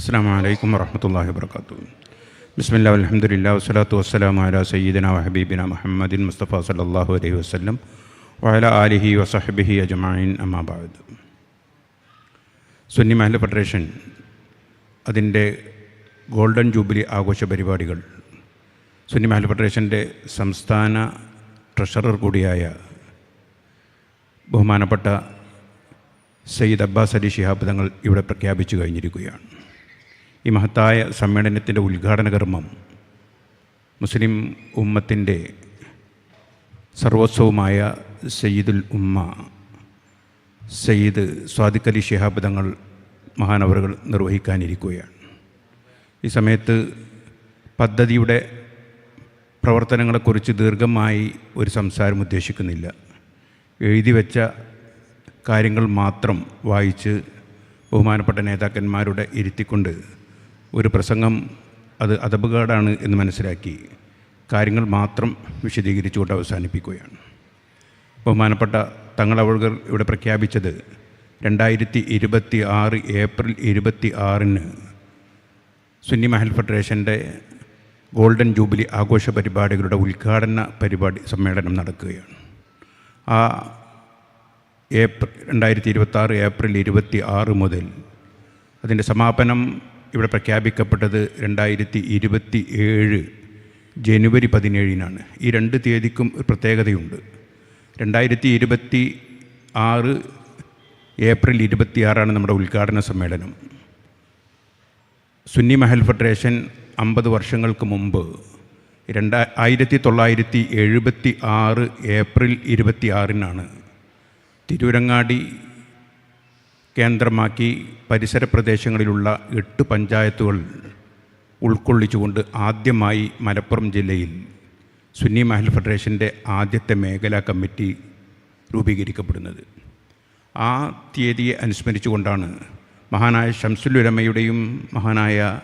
അസ്സാം വലൈക്കും വരഹമുല്ലാ വർക്കാത്തു ബിസ്മില്ലാ അലഹമുല്ലാ വസ്സലാത്തു വസ്സലാം അല സയ്യിദിന വഹബീബിന മുഹമ്മദിൻ മുസ്തഫ സല്ലാഹു അലൈഹി വസ്ലം വയല ആലിഹി വസഹബിഹി അജമായിൻ അമ്മാബാദ് സുന്നി മഹൽ ഫെഡറേഷൻ അതിന്റെ ഗോൾഡൻ ജൂബിലി ആഘോഷ പരിപാടികൾ സുന്നി മഹൽ ഫെഡറേഷന്റെ സംസ്ഥാന ട്രഷറർ കൂടിയായ ബഹുമാനപ്പെട്ട സയ്യിദ് അബ്ബാസ് അലി ഷിഹാബ് തങ്ങൾ ഇവിടെ പ്രഖ്യാപിച്ചു കഴിഞ്ഞിരിക്കുകയാണ്. ഈ മഹത്തായ സമ്മേളനത്തിന്റെ ഉദ്ഘാടന കർമ്മം മുസ്ലിം ഉമ്മത്തിന്റെ സർവോത്സവമായ സയ്യിദുൽ ഉമ്മ സയ്യിദ് സ്വാദിഖ് അലി ഷിഹാബ് തങ്ങൾ മഹാനവറുകൾ നിർവഹിക്കാനിരിക്കുകയാണ്. ഈ സമയത്ത് പദ്ധതിയുടെ പ്രവർത്തനങ്ങളെക്കുറിച്ച് ദീർഘമായി ഒരു സംസാരം ഉദ്ദേശിക്കുന്നില്ല. എഴുതി വെച്ച കാര്യങ്ങൾ മാത്രം വായിച്ച് ബഹുമാനപ്പെട്ട നേതാക്കന്മാരുടെ ഇരുത്തിക്കൊണ്ട് ഒരു പ്രസംഗം അത് അതപകേടാണ് എന്ന് മനസ്സിലാക്കി കാര്യങ്ങൾ മാത്രം വിശദീകരിച്ചുകൊണ്ട് അവസാനിപ്പിക്കുകയാണ്. ബഹുമാനപ്പെട്ട തങ്ങളവളുകൾ ഇവിടെ പ്രഖ്യാപിച്ചത് രണ്ടായിരത്തി ഇരുപത്തി ആറ് ഏപ്രിൽ ഇരുപത്തി ആറിന് സുന്നി മഹൽ ഫെഡറേഷന്റെ ഗോൾഡൻ ജൂബിലി ആഘോഷ പരിപാടികളുടെ ഉദ്ഘാടന പരിപാടി സമ്മേളനം നടക്കുകയാണ്. ആ ഏപ്രിൽ രണ്ടായിരത്തി ഇരുപത്താറ് ഏപ്രിൽ ഇരുപത്തി ആറ് മുതൽ അതിന്റെ സമാപനം ഇവിടെ പ്രഖ്യാപിക്കപ്പെട്ടത് രണ്ടായിരത്തി ഇരുപത്തി ഏഴ് ജനുവരി പതിനേഴിനാണ്. ഈ രണ്ട് തീയതിക്കും ഒരു പ്രത്യേകതയുണ്ട്. രണ്ടായിരത്തി ഇരുപത്തി ആറ് ഏപ്രിൽ ഇരുപത്തിയാറാണ് നമ്മുടെ ഉദ്ഘാടന സമ്മേളനം. സുന്നി മഹൽ ഫെഡറേഷൻ അമ്പത് വർഷങ്ങൾക്ക് മുമ്പ് രണ്ടാ ആയിരത്തി തൊള്ളായിരത്തി എഴുപത്തി ആറ് ഏപ്രിൽ ഇരുപത്തി ആറിനാണ് തിരൂരങ്ങാടി കേന്ദ്രമാക്കി പരിസര പ്രദേശങ്ങളിലുള്ള എട്ട് പഞ്ചായത്തുകൾ ഉൾക്കൊള്ളിച്ചുകൊണ്ട് ആദ്യമായി മലപ്പുറം ജില്ലയിൽ സുന്നി മഹൽ ഫെഡറേഷന്റെ ആദ്യത്തെ മേഖലാ കമ്മിറ്റി രൂപീകരിക്കപ്പെടുന്നത്. ആ തീയതിയെ അനുസ്മരിച്ചുകൊണ്ടാണ് മഹാനായ ഷംസുലുരമയുടെയും മഹാനായ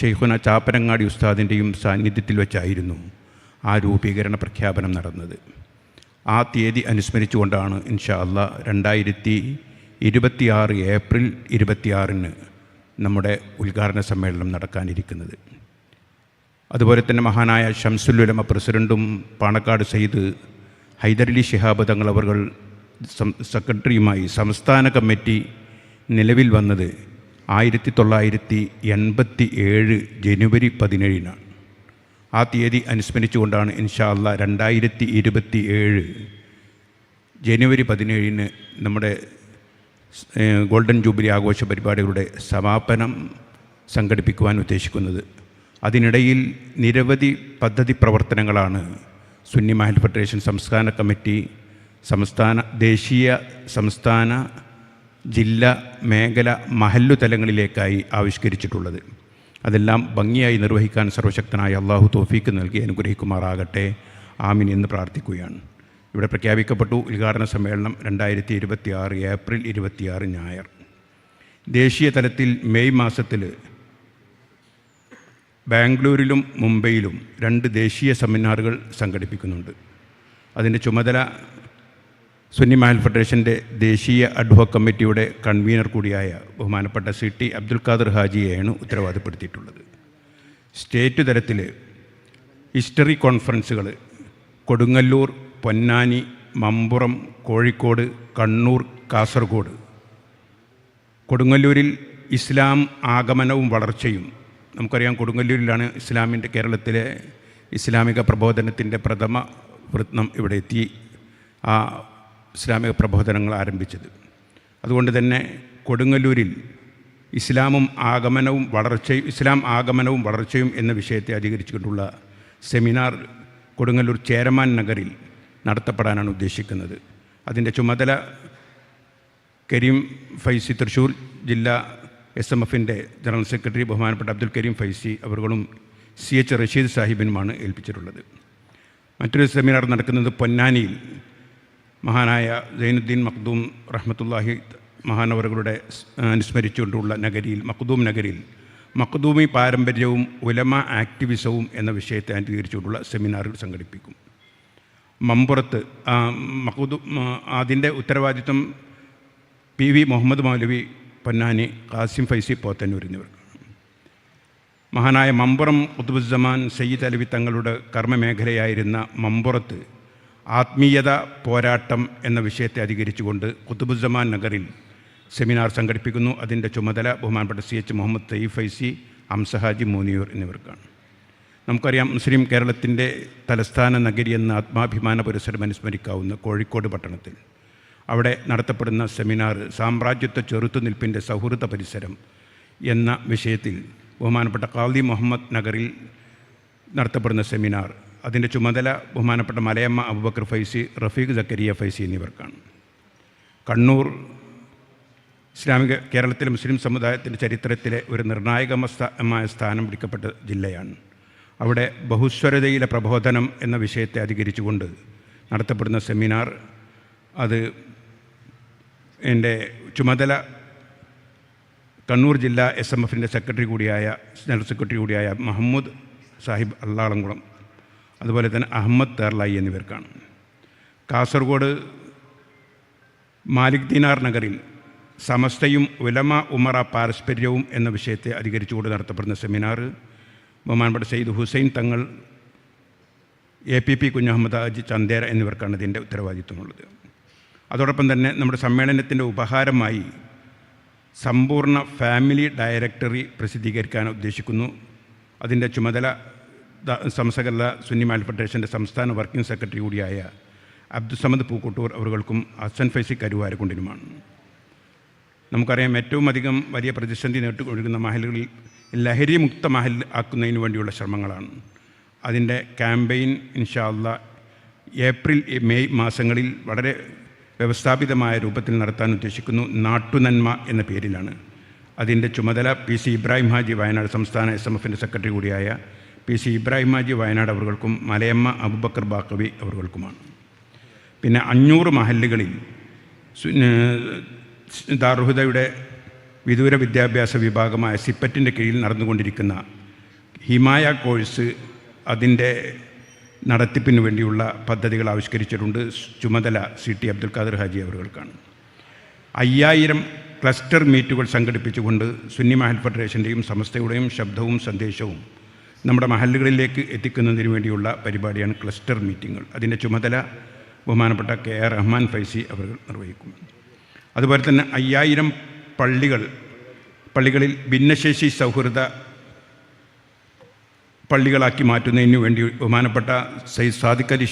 ഷെയ്ഖുന ചാപ്പനങ്ങാടി ഉസ്താദിന്റെയും സാന്നിധ്യത്തിൽ വെച്ചായിരുന്നു ആ രൂപീകരണ പ്രഖ്യാപനം നടന്നത്. ആ തീയതി അനുസ്മരിച്ചുകൊണ്ടാണ് ഇൻഷാ അല്ല രണ്ടായിരത്തി ഇരുപത്തിയാറ് ഏപ്രിൽ ഇരുപത്തിയാറിന് നമ്മുടെ ഉദ്ഘാടന സമ്മേളനം നടക്കാനിരിക്കുന്നത്. അതുപോലെ തന്നെ മഹാനായ ഷംസുലുലമ പ്രസിഡന്റും പാണക്കാട് സയ്യിദ് ഹൈദരലി ശിഹാബ് തങ്ങൾ അവർ സെക്രട്ടറിയുമായി സംസ്ഥാന കമ്മിറ്റി നിലവിൽ വന്നത് ആയിരത്തി തൊള്ളായിരത്തി എൺപത്തി ഏഴ് ജനുവരി പതിനേഴിനാണ്. ആ തീയതി അനുസ്മരിച്ചുകൊണ്ടാണ് ഇൻഷാല്ല രണ്ടായിരത്തി ഇരുപത്തി ഏഴ് ജനുവരി പതിനേഴിന് നമ്മുടെ ഗോൾഡൻ ജൂബിലി ആഘോഷ പരിപാടികളുടെ സമാപനം സംഘടിപ്പിക്കുവാൻ ഉദ്ദേശിക്കുന്നത്. അതിനിടയിൽ നിരവധി പദ്ധതി പ്രവർത്തനങ്ങളാണ് സുന്നി മഹൽ ഫെഡറേഷൻ സംസ്ഥാന കമ്മിറ്റി സംസ്ഥാന ദേശീയ സംസ്ഥാന ജില്ല മേഖല മഹല്ലു തലങ്ങളിലേക്കായി ആവിഷ്കരിച്ചിട്ടുള്ളത്. അതെല്ലാം ഭംഗിയായി നിർവഹിക്കാൻ സർവശക്തനായ അള്ളാഹു തോഫീക്ക് നൽകി അനുഗ്രഹിക്കുമാറാകട്ടെ. ആമിൻ എന്ന് പ്രാർത്ഥിക്കുകയാണ്. ഇവിടെ പ്രഖ്യാപിക്കപ്പെട്ടു. ഉദ്ഘാടന സമ്മേളനം രണ്ടായിരത്തി ഇരുപത്തി ആറ് ഏപ്രിൽ ഇരുപത്തിയാറ് ഞായർ. ദേശീയ തലത്തിൽ മെയ് മാസത്തിൽ ബാംഗ്ലൂരിലും മുംബൈയിലും രണ്ട് ദേശീയ സെമിനാറുകൾ സംഘടിപ്പിക്കുന്നുണ്ട്. അതിന്റെ ചുമതല സുന്നി മഹൽ ഫെഡറേഷന്റെ ദേശീയ അഡ്വോക് കമ്മിറ്റിയുടെ കൺവീനർ കൂടിയായ ബഹുമാനപ്പെട്ട സി ടി അബ്ദുൽ ഖാദർ ഹാജിയെയാണ് ഉത്തരവാദപ്പെടുത്തിയിട്ടുള്ളത്. സ്റ്റേറ്റ് തലത്തിൽ ഹിസ്റ്ററി കോൺഫറൻസുകൾ കൊടുങ്ങല്ലൂർ പൊന്നാനി മമ്പുറം കോഴിക്കോട് കണ്ണൂർ കാസർഗോഡ്. കൊടുങ്ങല്ലൂരിൽ ഇസ്ലാം ആഗമനവും വളർച്ചയും. നമുക്കറിയാം കൊടുങ്ങല്ലൂരിലാണ് ഇസ്ലാമിന്റെ കേരളത്തിലെ ഇസ്ലാമിക പ്രബോധനത്തിന്റെ പ്രഥമ വൃത്നം ഇവിടെ എത്തി ആ ഇസ്ലാമിക പ്രബോധനങ്ങൾ ആരംഭിച്ചത്. അതുകൊണ്ട് തന്നെ കൊടുങ്ങല്ലൂരിൽ ഇസ്ലാമും ആഗമനവും വളർച്ചയും ഇസ്ലാം ആഗമനവും വളർച്ചയും എന്ന വിഷയത്തെ അധികരിച്ചുകൊണ്ടുള്ള സെമിനാർ കൊടുങ്ങല്ലൂർ ചേരമാൻ നഗറിൽ നടത്തപ്പെടാനാണ് ഉദ്ദേശിക്കുന്നത്. അതിന്റെ ചുമതല കരീം ഫൈസി തൃശ്ശൂർ ജില്ലാ എസ് എം എഫിന്റെ ജനറൽ സെക്രട്ടറി ബഹുമാനപ്പെട്ട അബ്ദുൽ കരീം ഫൈസി അവരുകളും സി എച്ച് റഷീദ് സാഹിബിനുമാണ് ഏൽപ്പിച്ചിട്ടുള്ളത്. മറ്റൊരു സെമിനാർ നടക്കുന്നത് പൊന്നാനിയിൽ മഹാനായ സൈനുദ്ദീൻ മഖ്ദൂം റഹ്മത്തുല്ലാഹി മഹാനവറുകളുടെ അനുസ്മരിച്ചുകൊണ്ടുള്ള നഗരിയിൽ മഖ്ദൂം നഗരിയിൽ മഖ്ദൂമി പാരമ്പര്യവും ഉലമ ആക്ടിവിസവും എന്ന വിഷയത്തെ അംഗീകരിച്ചുകൊണ്ടുള്ള സെമിനാറുകൾ സംഘടിപ്പിക്കും. മമ്പുറത്ത് ആ, അതിന്റെ ഉത്തരവാദിത്വം പി വി മുഹമ്മദ് മൗലവി പൊന്നാനി ഖാസിം ഫൈസി പോത്തന്നൂർ എന്നിവർ മഹാനായ മമ്പുറം കുത്തുബുസമാൻ സയ്യിദ് അലവി തങ്ങളുടെ കർമ്മമേഖലയായിരുന്ന മമ്പുറത്ത് ആത്മീയത പോരാട്ടം എന്ന വിഷയത്തെ അധികരിച്ചുകൊണ്ട് കുത്തുബുസമാൻ നഗറിൽ സെമിനാർ സംഘടിപ്പിക്കുന്നു. അതിന്റെ ചുമതല ബഹുമാനപ്പെട്ട സി എച്ച് മുഹമ്മദ് തയ്യഫ് ഫൈസി അംസഹാജി മൂനിയൂർ എന്നിവർക്കാണ്. നമുക്കറിയാം മുസ്ലിം കേരളത്തിന്റെ തലസ്ഥാന നഗരി എന്ന ആത്മാഭിമാന പുരസ്സരം അനുസ്മരിക്കാവുന്ന കോഴിക്കോട് പട്ടണത്തിൽ അവിടെ നടത്തപ്പെടുന്ന സെമിനാർ സാമ്രാജ്യത്വ ചെറുത്തുനിൽപ്പിന്റെ സൗഹൃദ പരിസരം എന്ന വിഷയത്തിൽ ബഹുമാനപ്പെട്ട ഖാദി മുഹമ്മദ് നഗറിൽ നടത്തപ്പെടുന്ന സെമിനാർ. അതിന്റെ ചുമതല ബഹുമാനപ്പെട്ട മലയമ്മ അബുബക്കർ ഫൈസി റഫീഖ് സക്കരിയ ഫൈസി എന്നിവർക്കാണ്. കണ്ണൂർ ഇസ്ലാമിക കേരളത്തിലെ മുസ്ലിം സമുദായത്തിന്റെ ചരിത്രത്തിലെ ഒരു നിർണായകമായ സ്ഥാനം പിടിക്കപ്പെട്ട ജില്ലയാണ്. അവിടെ ബഹുസ്വരതയിലെ പ്രബോധനം എന്ന വിഷയത്തെ അധികരിച്ചുകൊണ്ട് നടത്തപ്പെടുന്ന സെമിനാർ അത് എന്റെ ചുമതല കണ്ണൂർ ജില്ലാ എസ് എം എഫിന്റെ സെക്രട്ടറി കൂടിയായ ജനറൽ സെക്രട്ടറി കൂടിയായ മഹമ്മൂദ് സാഹിബ് അള്ളാളംകുളം അതുപോലെ തന്നെ അഹമ്മദ് തേർലായി എന്നിവർക്കാണ്. കാസർഗോഡ് മാലിക് ദിനാർ നഗറിൽ സമസ്തയും ഉലമ ഉമറ പാരസ്പര്യവും എന്ന വിഷയത്തെ അധികരിച്ചുകൊണ്ട് നടത്തപ്പെടുന്ന സെമിനാർ ബഹുമാനപ്പെട്ട Syed Hussain Thangal A P P Kunhahammed Aji Chandera എന്നിവർക്കാണ് ഇതിന്റെ ഉത്തരവാദിത്വമുള്ളത്. അതോടൊപ്പം തന്നെ നമ്മുടെ സമ്മേളനത്തിന്റെ ഉപഹാരമായി സമ്പൂർണ ഫാമിലി ഡയറക്ടറി പ്രസിദ്ധീകരിക്കാൻ ഉദ്ദേശിക്കുന്നു. അതിന്റെ ചുമതല സംസകല സുന്നി മാൽ ഫെഡറേഷന്റെ സംസ്ഥാന വർക്കിംഗ് സെക്രട്ടറി കൂടിയായ അബ്ദുസമദ് പൂക്കോട്ടൂർ അവർക്കും ഹസൻ ഫൈസി കരുവാരക്കുണ്ടിനുമാണ് നമുക്കറിയാം ഏറ്റവും അധികം വലിയ പ്രതിസന്ധി നേട്ടുകൊണ്ടിരിക്കുന്ന മഹലുകളിൽ ലഹരി മുക്ത മഹൽ ആക്കുന്നതിന് വേണ്ടിയുള്ള ശ്രമങ്ങളാണ്. അതിന്റെ ക്യാമ്പയിൻ ഇൻഷാല്ല ഏപ്രിൽ മെയ് മാസങ്ങളിൽ വളരെ വ്യവസ്ഥാപിതമായ രൂപത്തിൽ നടത്താൻ ഉദ്ദേശിക്കുന്നു നാട്ടുനന്മ എന്ന പേരിലാണ്. അതിന്റെ ചുമതല പി സി ഇബ്രാഹിം ഹാജി വയനാട് സംസ്ഥാന എസ് എം എഫിന്റെ സെക്രട്ടറി കൂടിയായ പി സി ഇബ്രാഹിം ഹാജി വയനാട് അവർക്കും മലയമ്മ അബുബക്കർ ബാക്കവി അവർക്കുമാണ് പിന്നെ അഞ്ഞൂറ് മഹല്ലുകളിൽ ദാർഹുദയുടെ വിദൂര വിദ്യാഭ്യാസ വിഭാഗമായ സിപ്പറ്റിന്റെ കീഴിൽ നടന്നുകൊണ്ടിരിക്കുന്ന ഹിമായ കോഴ്സ് അതിന്റെ നടത്തിപ്പിന് വേണ്ടിയുള്ള പദ്ധതികൾ ആവിഷ്കരിച്ചിട്ടുണ്ട് ചുമതല സി ടി അബ്ദുൽ ഖാദർ ഹാജി അവർക്കാണ് അയ്യായിരം ക്ലസ്റ്റർ മീറ്റുകൾ സംഘടിപ്പിച്ചുകൊണ്ട് സുന്നി മഹൽ ഫെഡറേഷന്റെയും സമസ്തയുടെയും ശബ്ദവും സന്ദേശവും നമ്മുടെ മഹലുകളിലേക്ക് എത്തിക്കുന്നതിന് വേണ്ടിയുള്ള പരിപാടിയാണ് ക്ലസ്റ്റർ മീറ്റിങ്ങുകൾ. അതിന്റെ ചുമതല ബഹുമാനപ്പെട്ട കെ ആർ റഹ്മാൻ ഫൈസി അവർ നിർവഹിക്കും. അതുപോലെ തന്നെ അയ്യായിരം പള്ളികൾ പള്ളികളിൽ ഭിന്നശേഷി സൗഹൃദ പള്ളികളാക്കി മാറ്റുന്നതിന് വേണ്ടി ബഹുമാനപ്പെട്ട സയ്യിദ് സാദിഖ് അലി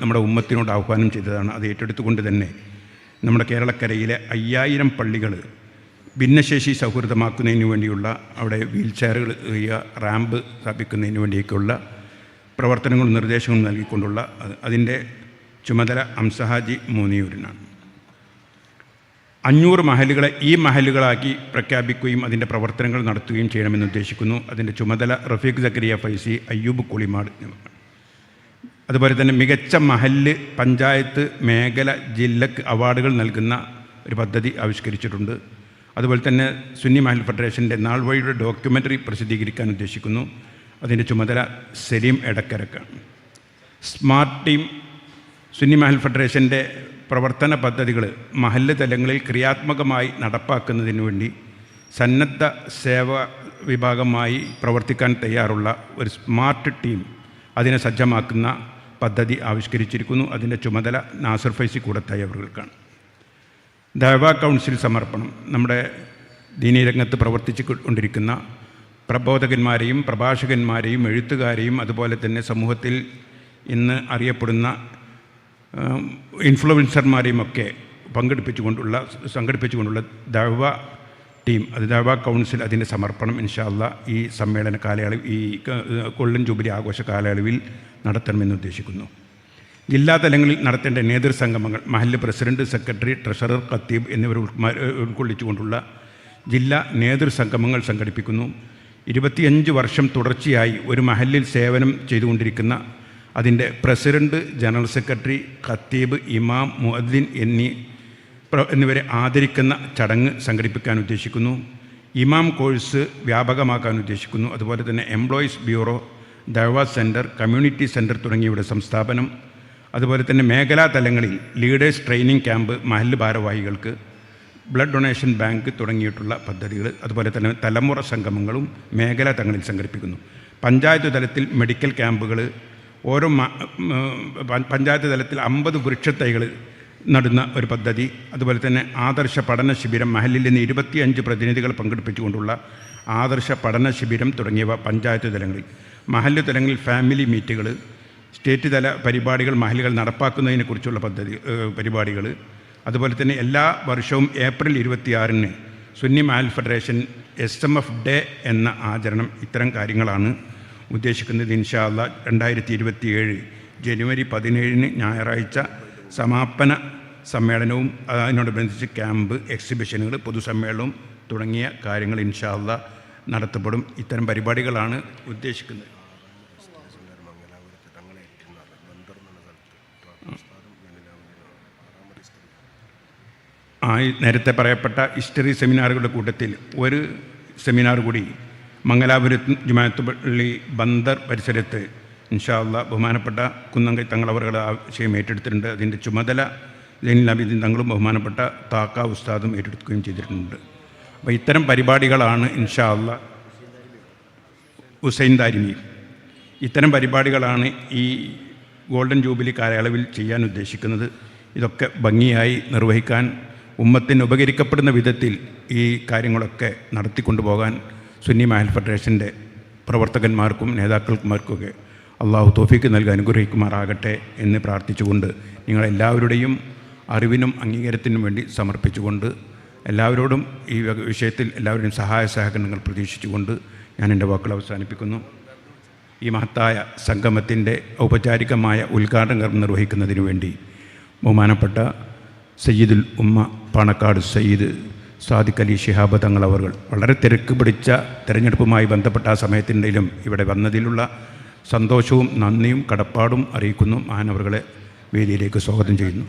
നമ്മുടെ ഉമ്മത്തിനോട് ആഹ്വാനം ചെയ്തതാണ്. അത് ഏറ്റെടുത്തുകൊണ്ട് തന്നെ നമ്മുടെ കേരളക്കരയിലെ അയ്യായിരം പള്ളികൾ ഭിന്നശേഷി സൗഹൃദമാക്കുന്നതിന് വേണ്ടിയുള്ള അവിടെ വീൽ ചെയറുകൾ റാമ്പ് സ്ഥാപിക്കുന്നതിന് വേണ്ടിയൊക്കെയുള്ള പ്രവർത്തനങ്ങളും നിർദ്ദേശങ്ങളും നൽകിക്കൊണ്ടുള്ള അത് അതിന്റെ ചുമതല അംസഹാജി മൂന്നിയൂരിനാണ്. അഞ്ഞൂറ് മഹലുകളെ ഈ മഹലുകളാക്കി പ്രഖ്യാപിക്കുകയും അതിന്റെ പ്രവർത്തനങ്ങൾ നടത്തുകയും ചെയ്യണമെന്ന് ഉദ്ദേശിക്കുന്നു. അതിന്റെ ചുമതല റഫീഖ് സക്കരിയ ഫൈസി അയ്യൂബ് കുളിമാട് അതുപോലെ തന്നെ മികച്ച മഹല്ല് പഞ്ചായത്ത് മേഖല ജില്ലക്ക് അവാർഡുകൾ നൽകുന്ന ഒരു പദ്ധതി ആവിഷ്കരിച്ചിട്ടുണ്ട്. അതുപോലെ തന്നെ സുന്നി മഹൽ ഫെഡറേഷന്റെ നാൾ വഴിയുടെ ഡോക്യുമെന്ററി പ്രസിദ്ധീകരിക്കാൻ ഉദ്ദേശിക്കുന്നു. അതിന്റെ ചുമതല സലീം എടക്കരക്കാണ്. സ്മാർട്ട് ടീം സുന്നി മഹൽ ഫെഡറേഷന്റെ പ്രവർത്തന പദ്ധതികൾ മഹല്ല് തലങ്ങളിൽ ക്രിയാത്മകമായി നടപ്പാക്കുന്നതിന് വേണ്ടി സന്നദ്ധ സേവ വിഭാഗമായി പ്രവർത്തിക്കാൻ തയ്യാറുള്ള ഒരു സ്മാർട്ട് ടീം അതിനെ സജ്ജമാക്കുന്ന പദ്ധതി ആവിഷ്കരിച്ചിരിക്കുന്നു. അതിന്റെ ചുമതല നാസർ ഫൈസി കൂടത്തായി അവർക്കാണ് കൗൺസിൽ സമർപ്പണം. നമ്മുടെ ദീനീരംഗത്ത് പ്രവർത്തിച്ചു കൊണ്ടിരിക്കുന്ന പ്രബോധകന്മാരെയും പ്രഭാഷകന്മാരെയും എഴുത്തുകാരെയും അതുപോലെ തന്നെ സമൂഹത്തിൽ ഇന്ന് അറിയപ്പെടുന്ന ഇൻഫ്ലുവൻസർമാരെയും ഒക്കെ പങ്കെടുപ്പിച്ചുകൊണ്ടുള്ള സംഘടിപ്പിച്ചുകൊണ്ടുള്ള ദവ ടീം അത് ദവ കൗൺസിൽ അതിന്റെ സമർപ്പണം ഇൻഷാല്ല ഈ സമ്മേളന കാലയളവ് ഈ കൊള്ളൻ ജൂബിലി ആഘോഷ കാലയളവിൽ നടത്തണമെന്ന് ഉദ്ദേശിക്കുന്നു. ജില്ലാ തലങ്ങളിൽ നടത്തേണ്ട നേതൃസംഗമങ്ങൾ മഹല്ല് പ്രസിഡന്റ് സെക്രട്ടറി ട്രഷറർ ഖത്തീബ് എന്നിവർ ഉൾക്കൊള്ളിച്ചുകൊണ്ടുള്ള ജില്ലാ നേതൃസംഗമങ്ങൾ സംഘടിപ്പിക്കുന്നു. ഇരുപത്തിയഞ്ച് വർഷം തുടർച്ചയായി ഒരു മഹല്ലിൽ സേവനം ചെയ്തുകൊണ്ടിരിക്കുന്ന അതിന്റെ പ്രസിഡന്റ് ജനറൽ സെക്രട്ടറി ഖത്തീബ് ഇമാം മുഅദ്ദിൻ എന്നീ എന്നിവരെ ആദരിക്കുന്ന ചടങ്ങ് സംഘടിപ്പിക്കാൻ ഉദ്ദേശിക്കുന്നു. ഇമാം കോഴ്സ് വ്യാപകമാക്കാൻ ഉദ്ദേശിക്കുന്നു. അതുപോലെ തന്നെ എംപ്ലോയീസ് ബ്യൂറോ ദഴവ സെന്റർ കമ്മ്യൂണിറ്റി സെന്റർ തുടങ്ങിയവയുടെ സംസ്ഥാപനം. അതുപോലെ തന്നെ മേഖലാ തലങ്ങളിൽ ലീഡേഴ്സ് ട്രെയിനിങ് ക്യാമ്പ് മഹല്ല് ഭാരവാഹികൾക്ക് ബ്ലഡ് ഡൊണേഷൻ ബാങ്ക് തുടങ്ങിയിട്ടുള്ള പദ്ധതികൾ അതുപോലെ തന്നെ തലമുറ സംഗമങ്ങളും മേഖലാ തലങ്ങളിൽ സംഘടിപ്പിക്കുന്നു. പഞ്ചായത്ത് തലത്തിൽ മെഡിക്കൽ ക്യാമ്പുകൾ ഓരോ പഞ്ചായത്ത് തലത്തിൽ അമ്പത് വൃക്ഷത്തൈകൾ നടുന്ന ഒരു പദ്ധതി. അതുപോലെ തന്നെ ആദർശ പഠന ശിബിരം മഹലിൽ നിന്ന് ഇരുപത്തിയഞ്ച് പ്രതിനിധികൾ പങ്കെടുപ്പിച്ചുകൊണ്ടുള്ള ആദർശ പഠന ശിബിരം തുടങ്ങിയവ പഞ്ചായത്ത് തലങ്ങളിൽ. മഹൽ തലങ്ങളിൽ ഫാമിലി മീറ്റുകൾ സ്റ്റേറ്റ് തല പരിപാടികൾ മഹലുകൾ നടപ്പാക്കുന്നതിനെക്കുറിച്ചുള്ള പദ്ധതി പരിപാടികൾ. അതുപോലെ തന്നെ എല്ലാ വർഷവും ഏപ്രിൽ ഇരുപത്തിയാറിന് Sunni Mahal federation S M F day എന്ന ആചരണം ഇത്തരം കാര്യങ്ങളാണ് ഉദ്ദേശിക്കുന്നത് ഇൻഷാല്ല രണ്ടായിരത്തി ഇരുപത്തിയേഴ് ജനുവരി പതിനേഴിന് ഞായറാഴ്ച സമാപന സമ്മേളനവും അതിനോടനുബന്ധിച്ച് ക്യാമ്പ് എക്സിബിഷനുകൾ പൊതുസമ്മേളനവും തുടങ്ങിയ കാര്യങ്ങൾ ഇൻഷാല്ല നടത്തപ്പെടും. ഇത്തരം പരിപാടികളാണ് ഉദ്ദേശിക്കുന്നത്. ആ നേരത്തെ പറയപ്പെട്ട ഹിസ്റ്ററി സെമിനാറുകളുടെ കൂട്ടത്തിൽ ഒരു സെമിനാർ കൂടി മംഗലാപുരത്ത് ജുമാഅത്ത് പള്ളി ബന്ദർ പരിസരത്ത് ഇൻഷാല്ല ബഹുമാനപ്പെട്ട കുന്നങ്കൈ തങ്ങൾ അവരുടെ ആശയം ഏറ്റെടുത്തിട്ടുണ്ട്. അതിന്റെ ചുമതല ജൈനിൽ അബീദിൻ തങ്ങളും ബഹുമാനപ്പെട്ട താക്ക ഉസ്താദും ഏറ്റെടുക്കുകയും ചെയ്തിട്ടുണ്ട്. അപ്പോൾ ഇത്തരം പരിപാടികളാണ് ഇൻഷാല്ല ഹുസൈൻ ദാരിമി. ഇത്തരം പരിപാടികളാണ് ഈ ഗോൾഡൻ ജൂബിലി കാലയളവിൽ ചെയ്യാൻ ഉദ്ദേശിക്കുന്നത്. ഇതൊക്കെ ഭംഗിയായി നിർവഹിക്കാൻ ഉമ്മത്തിന് ഉപകരിക്കപ്പെടുന്ന വിധത്തിൽ ഈ കാര്യങ്ങളൊക്കെ നടത്തിക്കൊണ്ടുപോകാൻ സുന്നി മഹൽ ഫെഡറേഷന്റെ പ്രവർത്തകന്മാർക്കും നേതാക്കന്മാർക്കൊക്കെ അള്ളാഹു തോഫിക്ക് നൽകി അനുഗ്രഹിക്കുമാറാകട്ടെ എന്ന് പ്രാർത്ഥിച്ചുകൊണ്ട് നിങ്ങളെല്ലാവരുടെയും അറിവിനും അംഗീകാരത്തിനും വേണ്ടി സമർപ്പിച്ചുകൊണ്ട് എല്ലാവരോടും ഈ വിഷയത്തിൽ എല്ലാവരുടെയും സഹായ സഹകരണങ്ങൾ പ്രതീക്ഷിച്ചുകൊണ്ട് ഞാൻ എന്റെ വാക്കുകൾ അവസാനിപ്പിക്കുന്നു. ഈ മഹത്തായ സംഗമത്തിന്റെ ഔപചാരികമായ ഉദ്ഘാടനം നിർവഹിക്കുന്നതിന് വേണ്ടി ബഹുമാനപ്പെട്ട സയ്യിദുൽ ഉമ്മ പാണക്കാട് സയ്യിദ് സാദിഖ് അലി ഷിഹാബ് തങ്ങൾ അവർ വളരെ തിരക്ക് പിടിച്ച തിരഞ്ഞെടുപ്പുമായി ബന്ധപ്പെട്ട ആ സമയത്തിന്റെയിലും ഇവിടെ വന്നതിലുള്ള സന്തോഷവും നന്ദിയും കടപ്പാടും അറിയിക്കുന്നു. മഹാനവറുകളെ വേദിയിലേക്ക് സ്വാഗതം ചെയ്യുന്നു.